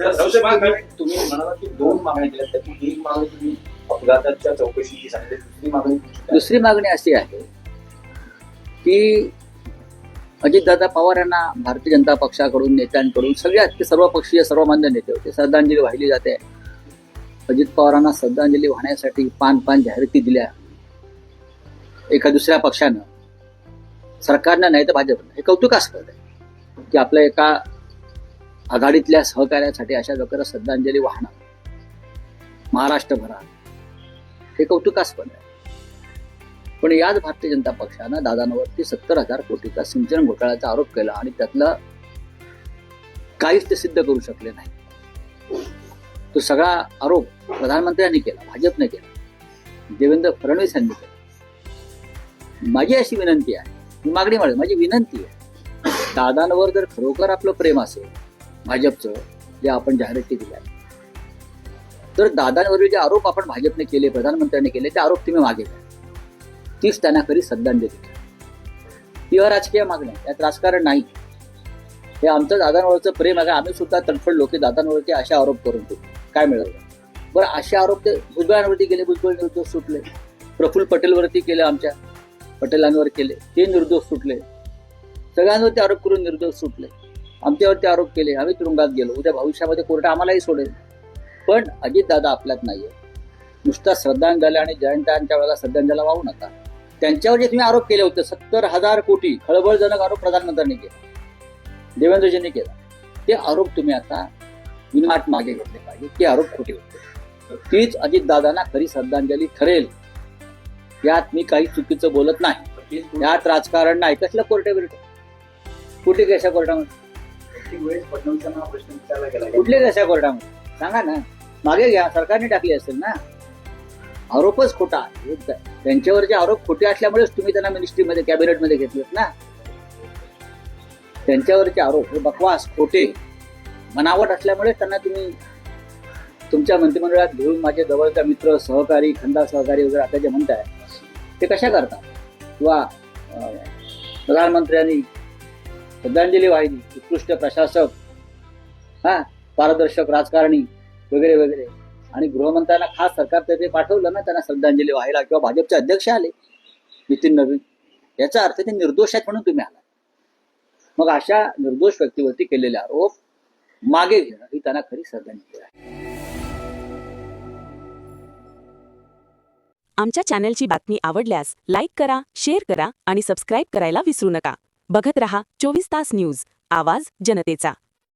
तुम्ही- तुम्ही म्हणाला की दोन मागण्या केल्या त्यातून एक मागणी तुम्ही अपघाताच्या चौकशीची सांगितली दुसरी मागणी? दुसरी मागणी अशी आहे की अजितदादा पवार यांना भारतीय जनता पक्षाकडून नेत्यांकडून सगळ्यात ते सर्वपक्षीय सर्वमान्य नेते होते. श्रद्धांजली वाहिली जाते. अजित पवारांना श्रद्धांजली वाहण्यासाठी पान पान जाहिराती दिल्या. एका दुसऱ्या पक्षानं. सरकारनं नाही तर भाजपनं. हे कौतुकास्पद आहे की आपल्या एका आघाडीतल्या सहकार्यासाठी अशा प्रकारे श्रद्धांजली वाहणं महाराष्ट्रभरात. हे कौतुकास्पद आहे. पण याच भारतीय जनता पक्षानं दादांवरती सत्तर हजार कोटीचा सिंचन घोटाळ्याचा आरोप केला आणि त्यातलं काहीच ते सिद्ध करू शकले नाही. तो सगळा आरोप प्रधानमंत्र्यांनी केला भाजपने केला. देवेंद्र फडणवीस यांनी केला. माझी अशी विनंती आहे मी मागणी माझी विनंती आहे. दादांवर जर खरोखर आपलं प्रेम असेल भाजपचं जे आपण जाहिराती दिल्या तर दादांवरील जे आरोप आपण भाजपने केले प्रधानमंत्र्यांनी केले ते आरोप तुम्ही मागे घ्या. तीच त्यांना खरी श्रद्धांजली ही अराजकीय मागणी यात राजकारण नाही. हे आमचं दादांवरचं प्रेम आहे आम्ही सुद्धा तडफड लोक दादांवरती असे आरोप करून देऊ. काय मिळवलं बरं असे आरोप ते भुजबळांवरती केले भुजबळ निर्दोष सुटले. प्रफुल्ल पटेलवरती केले आमच्या पटेलांवर केले. ते निर्दोष सुटले. सगळ्यांवरती आरोप करून निर्दोष सुटले. आमच्यावरती आरोप केले आम्ही तुरुंगात गेलो. उद्या भविष्यामध्ये कोर्ट आम्हालाही सोडेल. पण अजितदादा आपल्यात नाहीये. नुसता श्रद्धांजली आणि जयंतांच्या वेळेला श्रद्धांजली वाहू नका. त्यांच्यावर जे तुम्ही आरोप केले होते सत्तर हजार कोटी खळबळजनक आरोप प्रधानमंत्र्यांनी केला. देवेंद्रजींनी केला. ते आरोप तुम्ही आता विनाट मागे घेतले पाहिजे. ते आरोप खोटे होते. तीच अजितदादांना खरी श्रद्धांजली ठरेल. यात मी काही चुकीचं बोलत नाही. यात राजकारण नाही. कसलं कोर्टे बिरट कुठे कशा कोर्टामध्ये? वेळेस फडणवीसांना हा प्रश्न विचारला गेला. कुठले कशा कोर्टामध्ये? सांगा ना. मागे घ्या सरकारने टाकली असेल ना. आरोपच खोटा त्यांच्यावरचे आरोप खोटे असल्यामुळेच तुम्ही त्यांना मिनिस्ट्रीमध्ये कॅबिनेटमध्ये घेतलेत ना. त्यांच्यावरचे आरोप हे बकवास खोटे बनावट असल्यामुळे त्यांना तुम्ही तुमच्या मंत्रिमंडळात घेऊन माझे जवळचा मित्र सहकारी खंदा सहकारी वगैरे आता जे म्हणताय ते कशा करतात किंवा प्रधानमंत्र्यांनी श्रद्धांजली वाहिली उत्कृष्ट प्रशासक हा पारदर्शक राजकारणी वगैरे वगैरे. आणि गृहमंत्र्यांना खास सरकार ते पाठवलं ना त्यांना श्रद्धांजली व्हायला किंवा भाजपचे अध्यक्ष आले नितीन नवीन. याचा अर्थ ते निर्दोष आहेत म्हणून तुम्ही आला मग अशा निर्दोष व्यक्तीवरती केलेले आरोप मागे घेणं ही त्यांना खरी श्रद्धांजली आहे. आमच्या चॅनलची बातमी आवडल्यास लाईक करा शेअर करा आणि सबस्क्राईब करायला विसरू नका. बघत रहा चोवीस तास न्यूज आवाज जनतेचा.